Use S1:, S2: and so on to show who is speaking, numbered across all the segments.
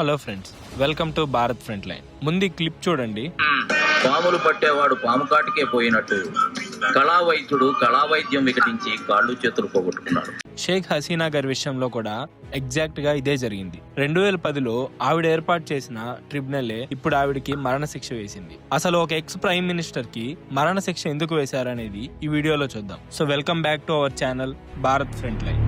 S1: Hello friends welcome to Bharat front line. ముందు clip చూడండి.
S2: పాములు పట్టేవాడు పాము కాటికే పోయినట్టు. కళా వైద్యుడు కళా వైద్యం వికటించి కాళ్ళు చేతులు పోగొట్టుకున్నాడు.
S1: షేక్ హసీనా గారి విషయంలో కూడా ఎగ్జాక్ట్గా ఇదే జరిగింది. రెండు వేల పదిలో ఆవిడ ఏర్పాటు చేసిన ట్రిబ్యునలే ఇప్పుడు ఆవిడకి మరణశిక్ష వేసింది. అసలు ఒక ఎక్స్ ప్రైమ్ మినిస్టర్కి మరణశిక్ష ఎందుకు వేశారనేది ఈ వీడియోలో చూద్దాం. So welcome back to our channel Bharat front line.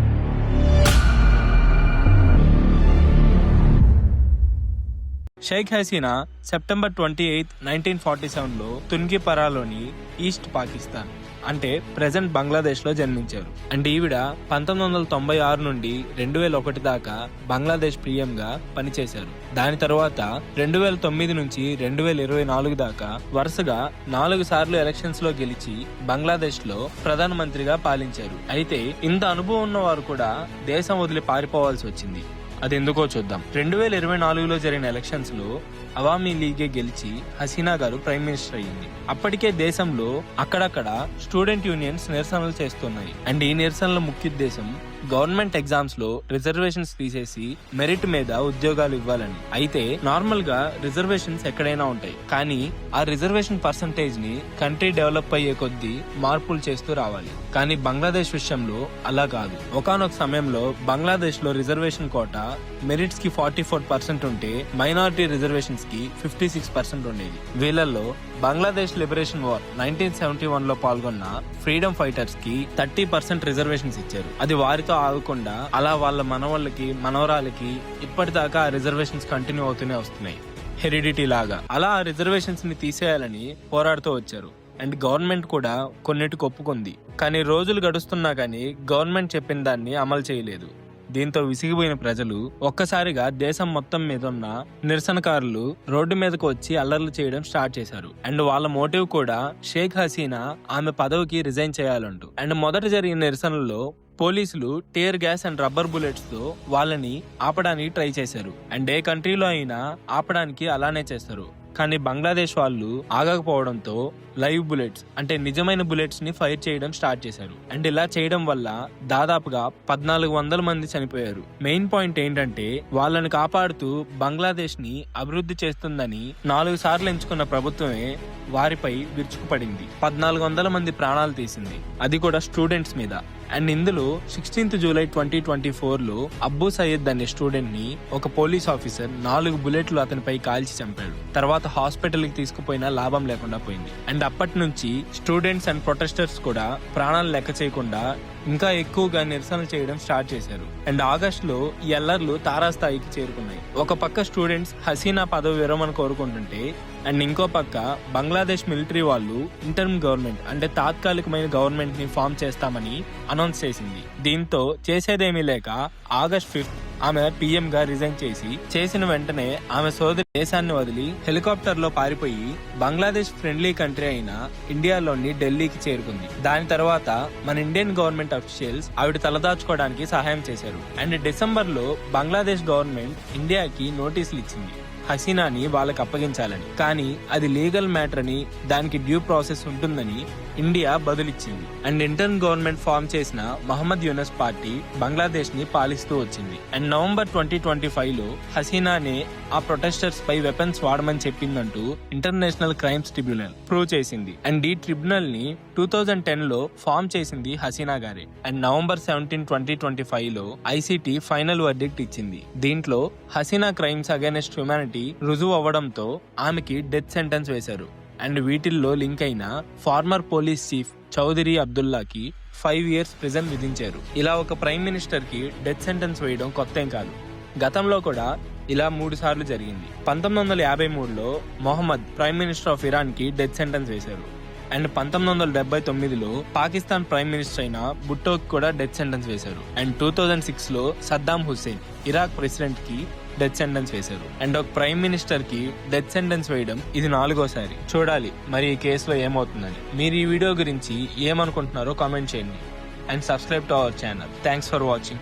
S1: Sheikh Hasina September twenty eighth nineteen forty సెవెన్లో తున్గిపరాలోని ఈస్ట్ పాకిస్తాన్ అంటే ప్రెసెంట్ బంగ్లాదేశ్లో జన్మించారు. అండ్ ఈవిడ పంతొమ్మిది వందల తొంభై ఆరు నుండి రెండు వేల ఒకటి దాకా బంగ్లాదేశ్ ప్రియంగా పనిచేశారు. దాని తర్వాత రెండు వేల తొమ్మిది నుంచి రెండు వేల ఇరవై నాలుగు దాకా వరుసగా నాలుగు సార్లు ఎలక్షన్స్లో గెలిచి బంగ్లాదేశ్లో ప్రధానమంత్రిగా పాలించారు. అయితే ఇంత అనుభవం ఉన్న వారు కూడా దేశం వదిలి పారిపోవాల్సి వచ్చింది. అది ఎందుకో చూద్దాం. రెండు వేల ఇరవై నాలుగులో జరిగిన ఎలక్షన్స్లో అవామీ లీగే గెలిచి హసీనా గారు ప్రైమ్ మినిస్టర్ అయ్యింది. అప్పటికే దేశంలో అక్కడక్కడ స్టూడెంట్ యూనియన్స్ నిరసనలు చేస్తున్నాయి. అండ్ ఈ నిరసనల ముఖ్య ఉద్దేశం గవర్నమెంట్ ఎగ్జామ్స్లో రిజర్వేషన్స్ తీసేసి మెరిట్ మీద ఉద్యోగాలు ఇవ్వాలని. అయితే నార్మల్గా రిజర్వేషన్స్ ఎక్కడైనా ఉంటాయి. కానీ ఆ రిజర్వేషన్ పర్సంటేజ్ని కంట్రీ డెవలప్ అయ్యే కొద్దీ మార్పులు చేస్తూ రావాలి. కానీ బంగ్లాదేశ్ విషయంలో అలా కాదు. ఒకానొక సమయంలో బంగ్లాదేశ్లో రిజర్వేషన్ కోట మెరిట్స్కి ఫార్టీ ఫోర్ పర్సెంట్ ఉంటే మైనారిటీ రిజర్వేషన్స్కి ఫిఫ్టీ సిక్స్ పర్సెంట్ ఉండేది. వీళ్ళల్లో Bangladesh liberation war nineteen seventy వన్లో పాల్గొన్న ఫ్రీడమ్ ఫైటర్స్కి థర్టీ పర్సెంట్ రిజర్వేషన్స్ ఇచ్చారు. అది వారితో ఆగకుండా అలా వాళ్ళ మనవాళ్ళకి మనవరాలకి ఇప్పటిదాకా ఆ రిజర్వేషన్స్ కంటిన్యూ అవుతూనే వస్తున్నాయి. హెరిడిటీ లాగా. అలా ఆ రిజర్వేషన్స్ని తీసేయాలని పోరాడుతూ వచ్చారు. అండ్ గవర్నమెంట్ కూడా కొన్నిటికి ఒప్పుకుంది. కానీ రోజులు గడుస్తున్నా కానీ గవర్నమెంట్ చెప్పిన దాన్ని అమలు చేయలేదు. దీంతో విసిగిపోయిన ప్రజలు ఒక్కసారిగా దేశం మొత్తం మీద ఉన్న నిరసనకారులు రోడ్డు మీదకు వచ్చి అల్లర్లు చేయడం స్టార్ట్ చేశారు. అండ్ వాళ్ళ మోటివ్ కూడా షేక్ హసీనా ఆమె పదవికి రిజైన్ చేయాలంటూ. అండ్ మొదట జరిగిన నిరసనల్లో పోలీసులు టేర్ గ్యాస్ అండ్ రబ్బర్ బుల్లెట్స్తో వాళ్ళని ఆపడానికి ట్రై చేశారు. అండ్ ఏ కంట్రీలో అయినా ఆపడానికి అలానే చేస్తారు. కానీ బంగ్లాదేశ్ వాళ్ళు ఆగకపోవడంతో లైవ్ బుల్లెట్స్ అంటే నిజమైన బుల్లెట్స్ని ఫైర్ చేయడం స్టార్ట్ చేశారు. అండ్ ఇలా చేయడం వల్ల దాదాపుగా పద్నాలుగు వందల మంది చనిపోయారు. మెయిన్ పాయింట్ ఏంటంటే వాళ్ళని కాపాడుతూ బంగ్లాదేశ్ని అభివృద్ధి చేస్తుందని నాలుగు సార్లు ఎంచుకున్న ప్రభుత్వమే వారిపై విరుచుకుపడింది. పద్నాలుగు వందల మంది ప్రాణాలు తీసింది. అది కూడా స్టూడెంట్స్ మీద. అండ్ ఇందులో సిక్స్టీన్త్ జూలై ట్వంటీ ట్వంటీ ఫోర్లో అబ్బు సయ్యద్ అనే స్టూడెంట్ని ఒక పోలీస్ ఆఫీసర్ నాలుగు బుల్లెట్లు అతనిపై కాల్చి చంపాడు. తర్వాత హాస్పిటల్కి తీసుకుపోయినా లాభం లేకుండా పోయింది. అండ్ అప్పటి నుంచి స్టూడెంట్స్ అండ్ ప్రొటెస్టర్స్ కూడా ప్రాణాలు లెక్క చేయకుండా ఇంకా ఎక్కువగా నిరసనలు చేయడం స్టార్ట్ చేశారు. అండ్ ఆగస్ట్లో ఈ అల్లర్లు తారాస్థాయికి చేరుకున్నాయి. ఒక పక్క స్టూడెంట్స్ హసీనా పదవి విరమణ కోరుకుంటుంటే అండ్ ఇంకో పక్క బంగ్లాదేశ్ మిలిటరీ వాళ్ళు ఇంటర్మ్ గవర్నమెంట్ అంటే తాత్కాలికమైన గవర్నమెంట్ని ఫామ్ చేస్తామని అనౌన్స్ చేసింది. దీంతో చేసేదేమీ లేక ఆగస్ట్ ఫిఫ్త్ ఆమె పీఎం గా రిజైన్ చేసి చేసిన వెంటనే ఆమె సోదరి దేశాన్ని వదిలి హెలికాప్టర్లో పారిపోయి బంగ్లాదేశ్ ఫ్రెండ్లీ కంట్రీ అయిన ఇండియాలోని ఢిల్లీకి చేరుకుంది. దాని తర్వాత మన ఇండియన్ గవర్నమెంట్ అఫీషియల్స్ ఆవిడ తలదాచుకోవడానికి సహాయం చేశారు. అండ్ డిసెంబర్లో బంగ్లాదేశ్ గవర్నమెంట్ ఇండియాకి నోటీసులు ఇచ్చింది. హసీనాని వాళ్ళకి అప్పగించాలని. కానీ అది లీగల్ మ్యాటర్ అని దానికి డ్యూ ప్రాసెస్ ఉంటుందని ఇండియా బదులిచ్చింది. అండ్ ఇంటర్న్ గవర్నమెంట్ ఫామ్ చేసిన మహమ్మద్ యూనస్ పార్టీ బంగ్లాదేశ్ని పాలిస్తూ వచ్చింది. అండ్ నవంబర్ ట్వంటీ ట్వంటీ ఫైవ్లో హసీనానే ఆ ప్రొటెస్టర్స్ పై వెపన్స్ వాడమని చెప్పిందంటూ ఇంటర్నేషనల్ క్రైమ్స్ ట్రిబ్యునల్ ప్రూవ్ చేసింది. అండ్ ఈ ట్రిబ్యునల్ని టూ థౌజండ్ టెన్లో ఫామ్ చేసింది హసీనా గారే. And November seventeen twenty twenty ఫైవ్లో ఐసీటీ ఫైనల్ వర్డిక్ట్ ఇచ్చింది. దీంట్లో హసీనా క్రైమ్స్ అగైనెస్ట్ హ్యుమానిటీ రుజువు అవ్వడంతో ఆమెకి డెత్ సెంటెన్స్ వేశారు. అండ్ వీటిల్లో లింక్ అయిన ఫార్మర్ పోలీస్ చీఫ్ చౌదరి అబ్దుల్లాకి ఫైవ్ ఇయర్స్ ప్రిజన్ విధించారు. ఇలా ఒక ప్రైమ్ మినిస్టర్కి డెత్ సెంటెన్స్ వేయడం కొత్త ఏం కాదు. గతంలో కూడా ఇలా మూడు సార్లు జరిగింది. పంతొమ్మిది వందల యాభై మూడులో మొహమ్మద్ ప్రైమ్ మినిస్టర్ ఆఫ్ ఇరాన్కి డెత్ సెంటెన్స్ వేశారు. అండ్ పంతొమ్మిది వందల డెబ్బై తొమ్మిదిలో పాకిస్తాన్ ప్రైమ్ మినిస్టర్ అయిన బుట్టోక్ కూడా డెత్ సెంటెన్స్ వేశారు. అండ్ టూ థౌజండ్ సిక్స్లో సద్దాం హుస్సేన్ ఇరాక్ ప్రెసిడెంట్కి డెత్ సెంటెన్స్ వేశారు. అండ్ ఒక ప్రైమ్ మినిస్టర్కి డెత్ సెంటెన్స్ వేయడం ఇది నాలుగోసారి. చూడాలి మరి ఈ కేసులో ఏమవుతుందని. మీరు ఈ వీడియో గురించి ఏమనుకుంటున్నారో కామెంట్ చేయండి. And subscribe to our channel. Thanks for watching.